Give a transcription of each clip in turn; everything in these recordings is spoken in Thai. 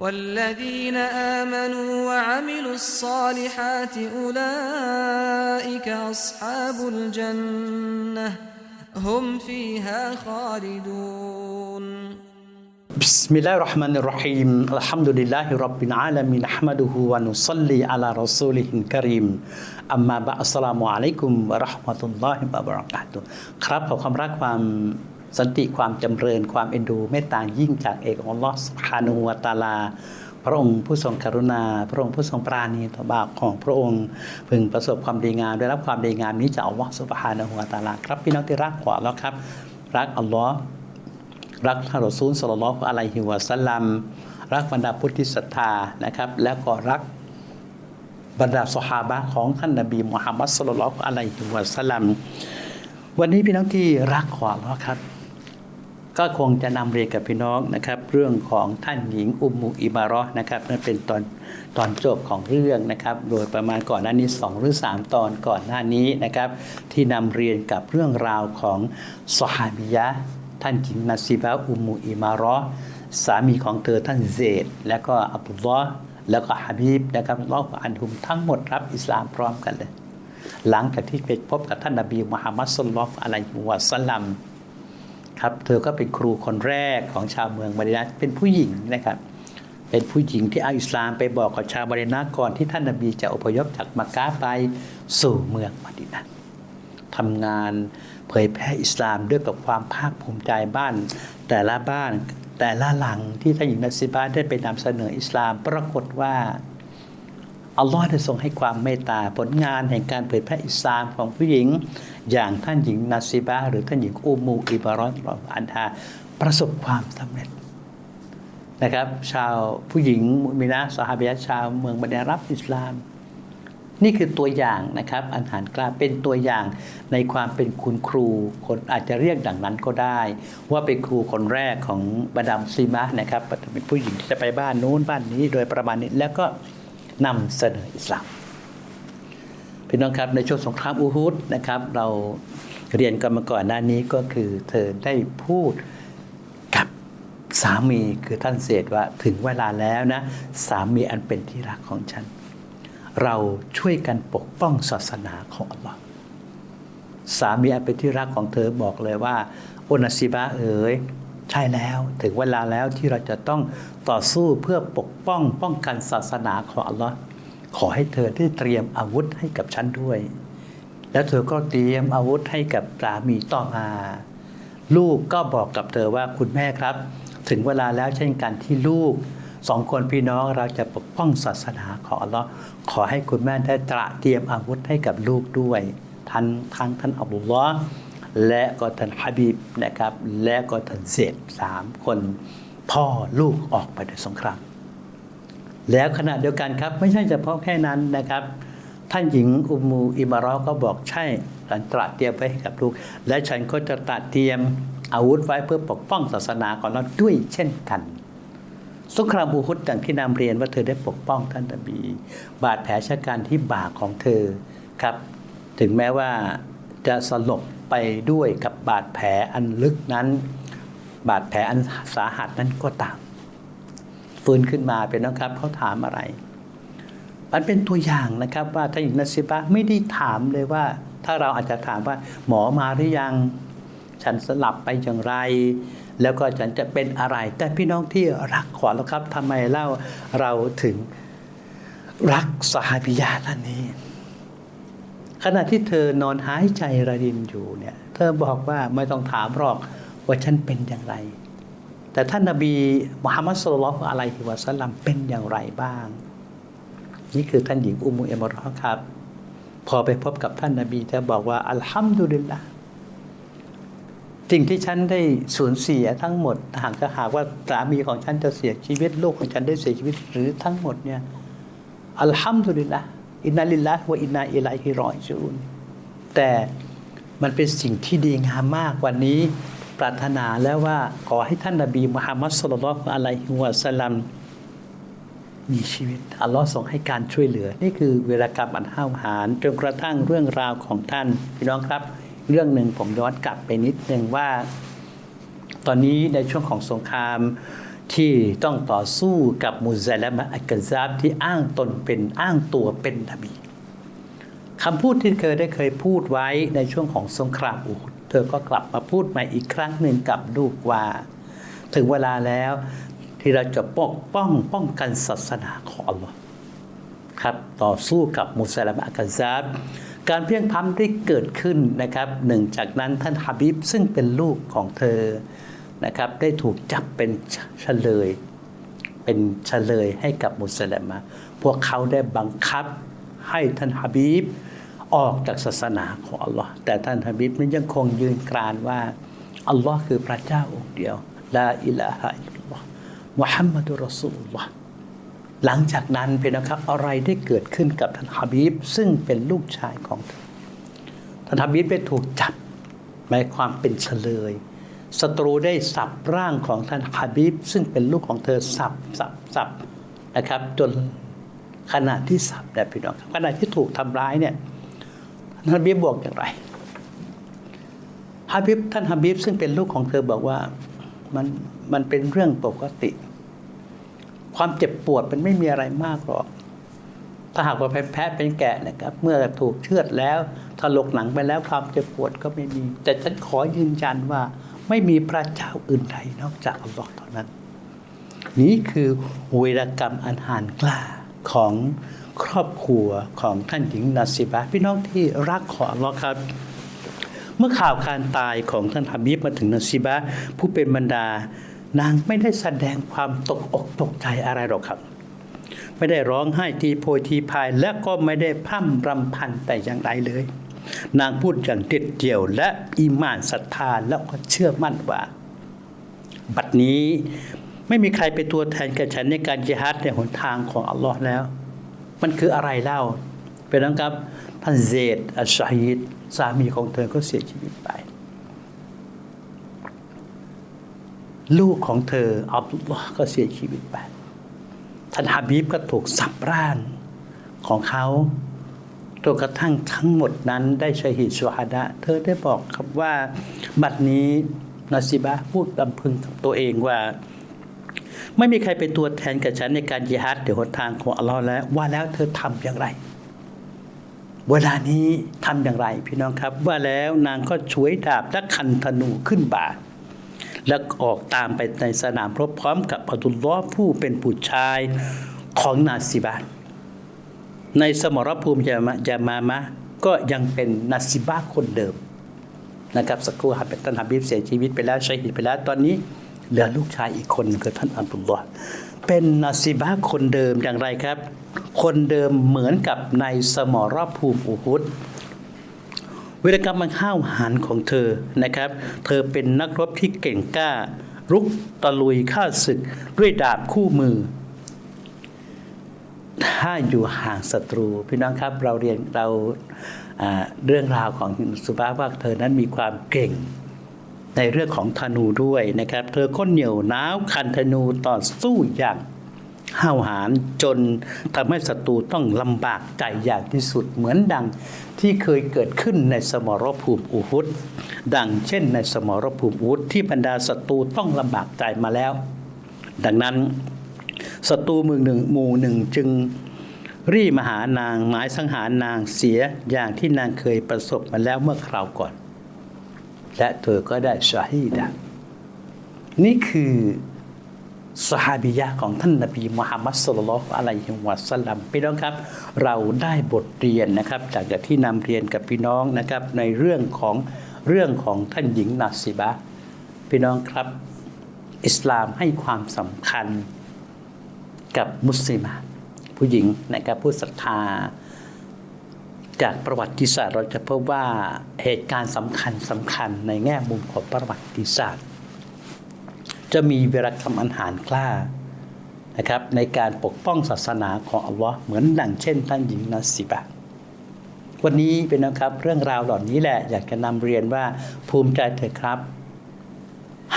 والذين آمنوا وعملوا الصالحات أولئك أصحاب الجنة هم فيها خالدون بسم الله الرحمن الرحيم الحمد لله رب العالمين نحمده ونصلي على رسوله الكريم อัมมาบะอัสสลามุอะลัยกุมวะเราะห์มะตุลลอฮิวะบะเราะกาตุฮ์ครับขอความรักความ สันติความจำเริญความเอ็นดูเมตตายิ่งจากเอกองอัลลอฮ์สุบฮานูวตาลา พระองค์ผู้ทรงกรุณา พระองค์ผู้ทรงปราณีต่อบาปของพระองค์ พึงประสบความดีงามได้รับความดีงามนี้จากอัลลอฮ์สุบฮานะฮูวตาลาครับพี่น้องที่รักขอแล้วครับ รักอัลลอฮ์รักท่านรอซูลสลลัลลอฮุอะลัยฮิวะสัลลัมรักบรรดาพุทธิศรัทธานะครับ แล้วก็รักบรรดาสหาบะของท่านนบีมุฮัมมัดสลลัลลอฮุอะลัยฮิวะสัลลัมวันนี้พี่น้องที่รักขอแล้วครับ ก็คงจะนำเรียนกับพี่น้องนะครับ เรื่องของท่านหญิงอุมมุอิบารอห์นะครับนั่นเป็นตอนตอนจบของเรื่องนะครับ โดยประมาณก่อนหน้านี้ 2 หรือ 3 ตอนก่อนหน้านี้นะครับ ที่นำเรียนกับเรื่องราวของสหาบิยะ ท่านหญิงนาซิบะอุมมุอิมารอห์สามีของเธอท่านเซดและก็อับดุลลอฮ์แล้วก็ฮะบีบนะครับรอบอันหุมทั้งหมดรับอิสลามพร้อมกันเลย หลังจากที่ไปพบกับท่านนบีมุฮัมมัดสุลลัลอะลัยฮิวะสัลลัม ครับเธอก็เป็นครูคนแรกของชาวเมืองมาดินะเป็นผู้หญิงนะครับ เป็นผู้หญิงที่อาอิสลามไปบอกกับชาวมาดินะก่อนที่ท่านนบีจะอพยพจากมักกะไปสู่เมืองมาดินะทำงานเผยแพร่อิสลามด้วยกับความภาคภูมิใจบ้าน แต่ละบ้านแต่ละหลังที่ท่านหญิงนัสซิบาได้ไปนำเสนออิสลามปรากฏว่าอัลลอฮ์ได้ทรงให้ความเมตตาผลงานแห่งการเผยแพร่อิสลามของผู้หญิง อย่างท่านหญิงนาซิบะหรือท่านหญิงอุมูอิบารอนอันฮาประสบความสำเร็จนะครับ ชาวผู้หญิงมุมินะสหายชาวเมืองบันดารับอิสลาม นี่คือตัวอย่างนะครับอันหารกล้าเป็นตัวอย่างในความเป็นคุณครูคนอาจจะเรียกดังนั้นก็ได้ ว่าเป็นครูคนแรกของบาดามซีมะนะครับเป็นผู้หญิงที่จะไปบ้านนู้นบ้านนี้โดยประมาณนี้แล้วก็นำเสนออิสลาม พี่น้องครับในช่วงสงครามอูฮุดนะครับ เราเรียนกันมาก่อนหน้านี้ก็คือ เธอได้พูดกับสามีคือท่านเศษว่าถึงเวลาแล้วนะ สามีอันเป็นที่รักของฉัน เราช่วยกันปกป้องศาสนาของอัลลอฮ์สามีอันเป็นที่รักของเธอบอกเลยว่าโอนาซิบะเอ๋ยใช่แล้วถึงเวลาแล้วที่เราจะต้องต่อสู้เพื่อปกป้องป้องกันศาสนาของอัลลอฮ์ ขอให้เธอได้เตรียมอาวุธให้กับฉันด้วย แล้วเธอก็เตรียมอาวุธให้กับสามีต่อมา ลูกก็บอกกับเธอว่าคุณแม่ครับ ถึงเวลาแล้วเช่นกันที่ลูกสองคนพี่น้องเราจะปกป้องศาสนาของอัลลอฮ์ขอให้คุณแม่ได้ตระเตรียมอาวุธให้กับลูกด้วย ทั้งทั้งท่านอับดุลลอฮ์และก็ท่านฮะบีบนะครับ และก็ท่านเซดสามคน พ่อลูกออกไปในสงคราม แล้วขณะเดียวกันครับ ไม่ใช่เฉพาะแค่นั้นนะครับ ท่านหญิงอุมูอิมารอก็บอกใช่ฉันตระเตรียมไว้ให้กับลูก และฉันก็จะตระเตรียมอาวุธไว้เพื่อปกป้องศาสนาของเราด้วยเช่นกันสงครามอูฮุดอย่างที่นำเรียนว่าเธอได้ปกป้องท่านนบี บาดแผลชะกันที่บ่าของเธอครับ ถึงแม้ว่าจะสลบไปด้วยกับบาดแผลอันลึกนั้น บาดแผลอันสาหัสนั้นก็ตาม ฟื้นขึ้นมาเป็นนะครับเขาถามอะไร มันเป็นตัวอย่างนะครับว่าท่านหญิงนัสซิบะไม่ได้ถามเลยว่า ถ้าเราอาจจะถามว่า หมอมาหรือยัง ฉันสลับไปอย่างไร แล้วก็ฉันจะเป็นอะไร แต่พี่น้องที่รักขอแล้วครับทำไมเล่าเราถึงรักสหาบิยาท่านนี้ ขณะที่เธอนอนหายใจระดินอยู่เนี่ย เธอบอกว่าไม่ต้องถามหรอกว่าฉันเป็นอย่างไร แต่ท่านนาบีมุฮัมมัดสุลลัลอะลัยฮิวะสัลลัมเป็นอย่างไรบ้าง นี่คือท่านหญิงอุมุเอมรอครับ พอไปพบกับท่านนาบีเธอบอกว่า อัลฮัมดุลิลละสิ่งที่ฉันได้สูญเสียทั้งหมดหากจะหากว่าสามีของฉันจะเสียชีวิตลูกของฉันได้เสียชีวิตหรือทั้งหมดเนี่ยอัลฮัมดุลิลละอินนาลิลละวะอินนาอิลัยฮิรอจูนแต่มันเป็นสิ่งที่ดีงามมากวันนี้ ปรารถนาแล้วว่าขอให้ท่านนบีมุฮัมมัดสุลลัลอะลัยฮิวะสัลลัมมีชีวิตอัลลอฮ์ทรงให้การช่วยเหลือ นี่คือเวลากรรมอันห้าวหาญจนกระทั่งเรื่องราวของท่านพี่น้องครับ เรื่องหนึ่งผมย้อนกลับไปนิดนึงว่า ตอนนี้ในช่วงของสงครามที่ต้องต่อสู้กับมุซาแลามะอักกซาบที่อ้างตนเป็นอ้างตัวเป็นนบีคำพูดที่เธอได้เคยพูดไว้ในช่วงของสงครามอูฮุด เธอก็กลับมาพูดใหม่อีกครั้งหนึ่งกับลูกว่า ถึงเวลาแล้วที่เราจะปกป้องป้องกันศาสนาของอัลลอฮ์ครับต่อสู้กับมุสลิมอักกะซาบการเพียงพำได้เกิดขึ้นนะครับหนึ่งจากนั้นท่านฮาบิบซึ่งเป็นลูกของเธอนะครับได้ถูกจับเป็นเฉลย เป็นเฉลยให้กับมุสลิมพวกเขาได้บังคับให้ท่านฮาบิบ ออกจากศาสนาของอัลลอฮ์แต่ท่านฮาบิบนั้นยังคงยืนกรานว่าอัลลอฮ์คือพระเจ้าองค์เดียวลาอิลาฮะอิลลัลลอฮ์มุฮัมมัดุรอสูลุลลอฮ์หลังจากนั้นเป็นนะครับอะไรได้เกิดขึ้นกับท่านฮาบิบซึ่งเป็นลูกชายของเธอท่านฮาบิบได้ถูกจับหมายความเป็นเฉลยศัตรูได้สับร่างของท่านฮาบิบซึ่งเป็นลูกของเธอสับสับสับนะครับ จนขณะที่สับเนี่ยพี่น้องครับขณะที่ถูกทำร้ายเนี่ย ฮาบิบบอกอย่างไรฮาบิบท่านฮาบิบซึ่งเป็นลูกของเธอบอกว่ามันมันเป็นเรื่องปกติ ความเจ็บปวดมันไม่มีอะไรมากหรอก ถ้าหากว่าแพะเป็นแกะนะครับ เมื่อถูกเชือดแล้วถลกหนังไปแล้วความเจ็บปวดก็ไม่มี แต่ฉันขอยืนยันว่าไม่มีพระเจ้าอื่นใดนอกจากอัลลอฮ์เท่านั้น นี่คือเวรกรรมอันหานกล้าของ ครอบครัวของท่านหญิงนาซิบะพี่น้องที่รักของอัลลอฮ์ครับ เมื่อข่าวการตายของท่านฮาบิบมาถึงนาซิบะผู้เป็นบรรดานางไม่ได้แสดงความตกอกตกใจอะไรหรอกครับ ไม่ได้ร้องไห้ทีโพยทีพายและก็ไม่ได้พร่ำรำพันแต่อย่างใดเลย นางพูดอย่างเด็ดเดี่ยว และอีหมานศรัทธาแล้วก็เชื่อมั่นว่า บัดนี้ไม่มีใครเป็นตัวแทนแกับฉันในการจิฮัดในหนทางของอัลลอฮ์แล้ว มันคืออะไรเล่าเป็นนังครับท่านเซดอัชชัยดสามีของเธอก็เสียชีวิตไป ลูกของเธออับดุลลอฮ์ก็เสียชีวิตไปท่านฮาบีบก็ถูกสับร่างของเขาจนกระทั่งทั้งหมดนั้นได้ชหิดชวาดะ เธอได้บอกครับว่า บัดนี้นาซิบะพูดลำพึงกับตัวเองว่า ไม่มีใครเป็นตัวแทนกับฉันในการยิฮัดเดี๋ยวหนทางของอัลลอฮ์แล้วว่าแล้วเธอทำอย่างไร เวลานี้ทำอย่างไร พี่น้องครับ ว่าแล้วนางก็ช่วยดาบและคันธนูขึ้นบ่าแล้วออกตามไปในสนามรบพร้อมกับอับดุลลอฮ์ผู้เป็นผู้ชายของนาซิบะในสมรภูมิยามะยามามะก็ยังเป็นนาซิบะคนเดิมนะครับสักครู่ฮับตันฮับบิบเสียชีวิตไปแล้วใชัยฮิดไปแล้วตอนนี้ เหลือลูกชายอีกคนคือท่านอับดุลลอฮ์เป็นนาซิบะคนเดิมอย่างไรครับ คนเดิมเหมือนกับในสมรภูมิอูฮุดวิรกรรมมันห้าวหาญของเธอนะครับ เธอเป็นนักรบที่เก่งกล้า รุกตะลุยฆ่าศึกด้วยดาบคู่มือ ถ้าอยู่ห่างศัตรู พี่น้องครับเราเรียนเราอ่าเรื่องราวของสุภาพว่าเธอนั้นมีความเก่ง ในเรื่องของธนูด้วยนะครับ เธอก็เหนียวน้าวคันธนูต่อสู้อย่างห้าวหาญจนทำให้ศัตรูต้องลำบากใจอย่างที่สุดเหมือนดังที่เคยเกิดขึ้นในสมรภูมิอูฮุดดังเช่นในสมรภูมิอูฮุดที่บรรดาศัตรูต้องลำบากใจมาแล้ว ดังนั้นศัตรูมือหนึ่งหมู่หนึ่งจึงรีมาหานางหมายสังหารนางเสียอย่างที่นางเคยประสบมาแล้วเมื่อคราวก่อน และเธอก็ได้ชาฮีดะนี่คือสหาบิยะของท่านนบีมุฮัมมัดสุลลัลอฮุอะลัยฮิวะสัลลัมพี่น้องครับ เราได้บทเรียนนะครับจากที่นำเรียนกับพี่น้องนะครับในเรื่องของเรื่องของท่านหญิงนาซิบะพี่น้องครับ อิสลามให้ความสำคัญกับมุสลิมผู้หญิงนะครับผู้ศรัทธา จากประวัติศาสตร์เราจะพบว่าเหตุการณ์สำคัญสำคัญในแง่มุมของประวัติศาสตร์ จะมีเวรกรรมอันหารกล้านะครับในการปกป้องศาสนาของอัลลอฮ์เหมือนดังเช่น ท่านหญิงนาซิบะห์วันนี้เป็นนะครับเรื่องราวเหล่านี้แหละอยากจะนำเรียนว่าภูมิใจเถอะครับ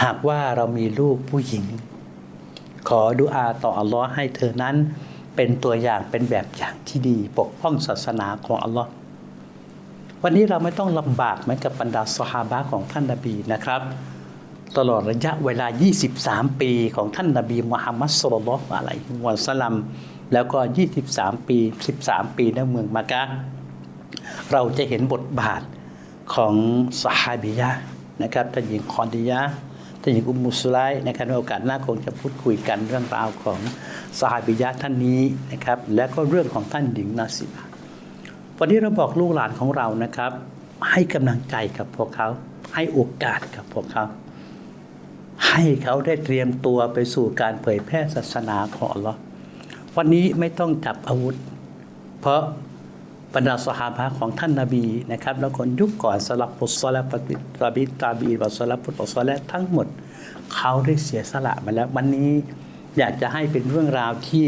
หากว่าเรามีลูกผู้หญิง ขอดุอาต่ออัลลอฮ์ให้เธอนั้น เป็นตัวอย่างเป็นแบบอย่างที่ดี ปกป้องศาสนาของอัลลอฮ์วันนี้เราไม่ต้องลำบากเหมือนกับบรรดาสหาบะของท่านนบีนะครับ ตลอดระยะเวลา 23 ปีของท่านนบีมุฮัมมัดสุลลัลอะลัยฮิวะสัลลัมแล้วก็ 23 ปี 13 ปีในเมืองมะกะเราจะเห็นบทบาทของสหาบิยะนะครับท่านหญิงคอนดิยะ ท่านหญิงอุมมุสไลม์นะครับในโอกาสหน้าคงจะพูดคุยกันเรื่องราวของสหบิยะท่านนี้นะครับ และก็เรื่องของท่านหญิงนาซิบะวันนี้เราบอกลูกหลานของเรานะครับ ให้กำลังใจกับพวกเขา ให้โอกาสกับพวกเขา ให้เขาได้เตรียมตัวไปสู่การเผยแพร่ศาสนาของอัลลอฮ์วันนี้ไม่ต้องจับอาวุธ เพราะ บรรดาสหาบะของท่านนาบีนะครับแล้วคนยุคก่อนสลับปุสละปฏิตาบิตาบีบัสลับปุตสละทั้งหมดเขาได้เสียสละมาแล้ววันนี้อยากจะให้เป็นเรื่องราวที่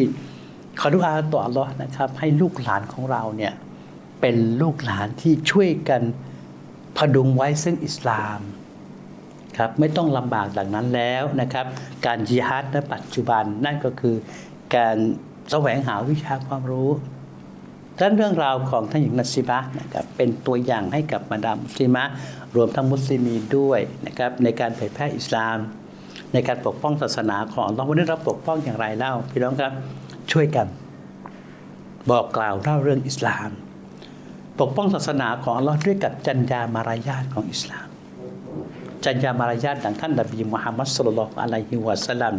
ขอดุอาต่ออัลลอฮ์นะครับ ให้ลูกหลานของเราเนี่ยเป็นลูกหลานที่ช่วยกันพดุงไว้ซึ่งอิสลามครับไม่ต้องลำบากดังนั้นแล้วนะครับ การจิฮัดในปัจจุบันนั่นก็คือการแสวงหาวิชาความรู้ ด้านเรื่องราวของท่านหญิงนัสซิบะนะครับเป็นตัวอย่างให้กับบรรดามุสลิมะรวมทั้งมุสลิมีด้วยนะครับในการเผยแพร่อิสลาม ในการปกป้องศาสนาของเลาวันนี้เราปกป้องอย่างไรเล่าพี่น้องครับช่วยกัน บอกกล่าวเล่าเรื่องอิสลาม ปกป้องศาสนาของอัลลอฮ์ด้วยกับจัญญามารยาทของอิสลาม จัญญามารยาทดังท่านนบีมุฮัมมัดสุลลัลลอฮุอะลัยฮิวะสัลลัม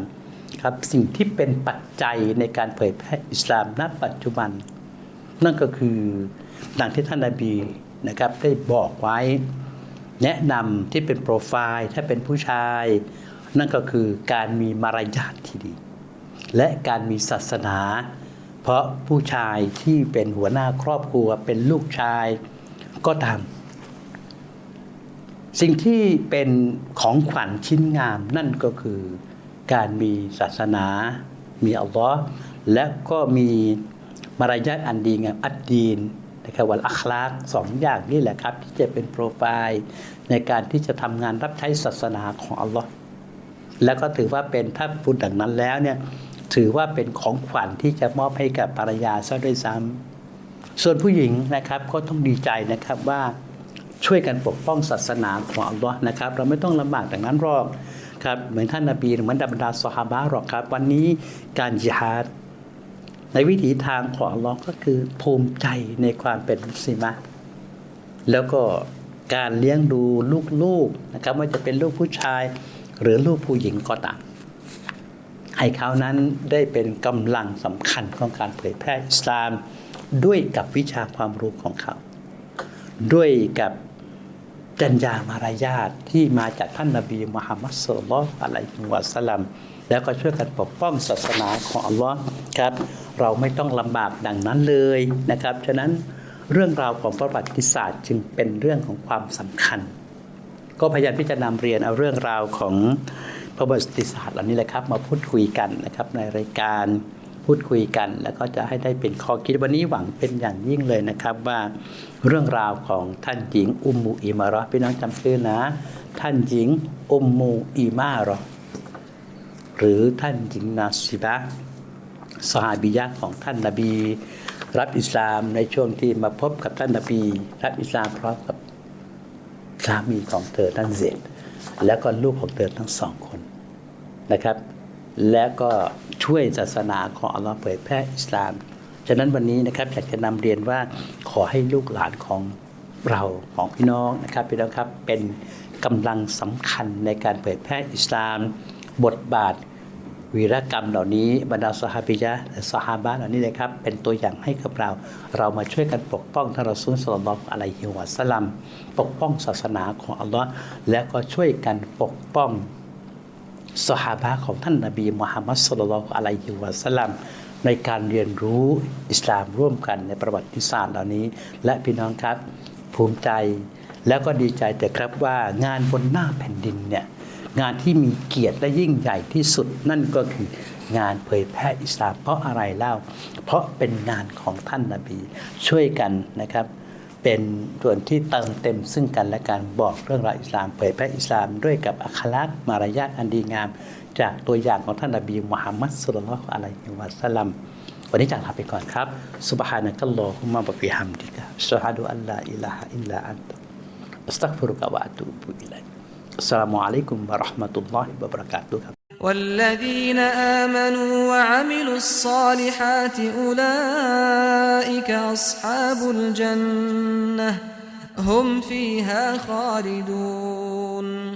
ครับสิ่งที่เป็นปัจจัยในการเผยแพร่อิสลามณปัจจุบัน นั่นก็คือดังที่ท่านนบีนะครับได้บอกไว้ แนะนำที่เป็นโปรไฟล์ถ้าเป็นผู้ชาย นั่นก็คือการมีมารยาทที่ดี และการมีศาสนา เพราะผู้ชายที่เป็นหัวหน้าครอบครัวเป็นลูกชายก็ตามสิ่งที่เป็นของขวัญชิ้นงามนั่นก็คือการมีศาสนา มีอัลลอฮ์และก็มี มารยาทอันดีงามอัดดีนนะครับวัลอัคลากสองอย่างนี่แหละครับ ที่จะเป็นโปรไฟล์ในการที่จะทำงานรับใช้ศาสนาของอัลลอฮ์แล้วก็ถือว่าเป็นถ้าพูดดังนั้นแล้วเนี่ยถือว่าเป็นของขวัญที่จะมอบให้กับภรรยาซะด้วยซ้ำส่วนผู้หญิงนะครับก็ต้องดีใจนะครับว่าช่วยกันปกป้องศาสนาของอัลลอฮ์นะครับ เราไม่ต้องลำบากดังนั้นหรอกครับเหมือนท่านนาบีเหมือนบรรดาสหาบะหรอกครับ วันนี้การจิฮาด ในวิถีทางของลลอฮ์ก็คือภูมิใจในความเป็นมุสลิมะแล้วก็การเลี้ยงดูลูกๆนะครับว่าจะเป็นลูกผู้ชายหรือลูกผู้หญิงก็ตามให้เขานั้นได้เป็นกำลังสำคัญของการเผยแพร่อิสลามด้วยกับวิชาความรู้ของเขา ด้วยกับจัญญามารยาทที่มาจากท่านนบีมุฮัมมัดสุลลัลอะลัยฮิวะสัลลัม แล้วก็ช่วยกันปกป้องศาสนาของอัลลอฮ์ครับ เราไม่ต้องลำบากดังนั้นเลยนะครับ ฉะนั้นเรื่องราวของประวัติศาสตร์จึงเป็นเรื่องของความสำคัญ ก็พยายามที่จะนำเรียนเอาเรื่องราวของประวัติศาสตร์เหล่านี้แหละครับ มาพูดคุยกันนะครับในรายการพูดคุยกัน แล้วก็จะให้ได้เป็นข้อคิดวันนี้หวังเป็นอย่างยิ่งเลยนะครับ ว่าเรื่องราวของท่านหญิงอุมมูอิมารอพี่น้องจำชื่อนะ ท่านหญิงอุมมูอิมารอ หรือท่านหญิงนาซิบะสหาบิยะของท่านนบี รับอิสลามในช่วงที่มาพบกับท่านนบี รับอิสลามพร้อมกับสามีของเธอท่านเซดแล้วก็ลูกของเธอทั้งสองคนนะครับ และก็ช่วยศาสนาของอัลลอฮ์เผยแพร่อิสลาม ฉะนั้นวันนี้นะครับอยากจะนำเรียนว่าขอให้ลูกหลานของเราของพี่น้องนะครับพี่น้องครับเป็นกำลังสำคัญในการเผยแพร่อิสลาม บทบาท วีรกรรมเหล่านี้บรรดาสหาบิยะสหาบะเหล่านี้นะครับ เป็นตัวอย่างให้กับเรา เรามาช่วยกันปกป้องท่านรอซูลสลลัลลออะลัยฮิวะสลัมปกป้องศาสนาของอัลลอฮ์และก็ช่วยกันปกป้องสหาบะของท่านนบีมุฮัมมัดสลลัลลอฮุอะลัยฮิวะสลัมในการเรียนรู้อิสลามร่วมกันในประวัติศาสตร์เหล่านี้ และพี่น้องครับภูมิใจแล้วก็ดีใจแต่ครับว่างานบนหน้าแผ่นดินเนี่ย งานที่มีเกียรติและยิ่งใหญ่ที่สุดนั่นก็คืองานเผยแพร่อิสลามเพราะอะไรเล่า เพราะเป็นงานของท่านนาบีช่วยกันนะครับ เป็นส่วนที่เติมเต็มซึ่งกันและการบอกเรื่องราวอิสลาม เผยแพร่อิสลามด้วยกับอัคลักษ์มารยาทอันดีงาม จากตัวอย่างของท่านนาบีมุฮัมมัดสุลลัลอะไรอิวะสัลลัมวันนี้จากลาไปก่อนครับสุบฮานะกัลลอฮุมะบะบิฮัมดิกะชะฮะดูอัลลาฮิลาฮะอิลลาอันตะอัสตักฟุรุกะวะะตูบุอิลัย السلام عليكم ورحمة الله وبركاته والذين آمنوا وعملوا الصالحات أولئك أصحاب الجنة هم فيها خالدون.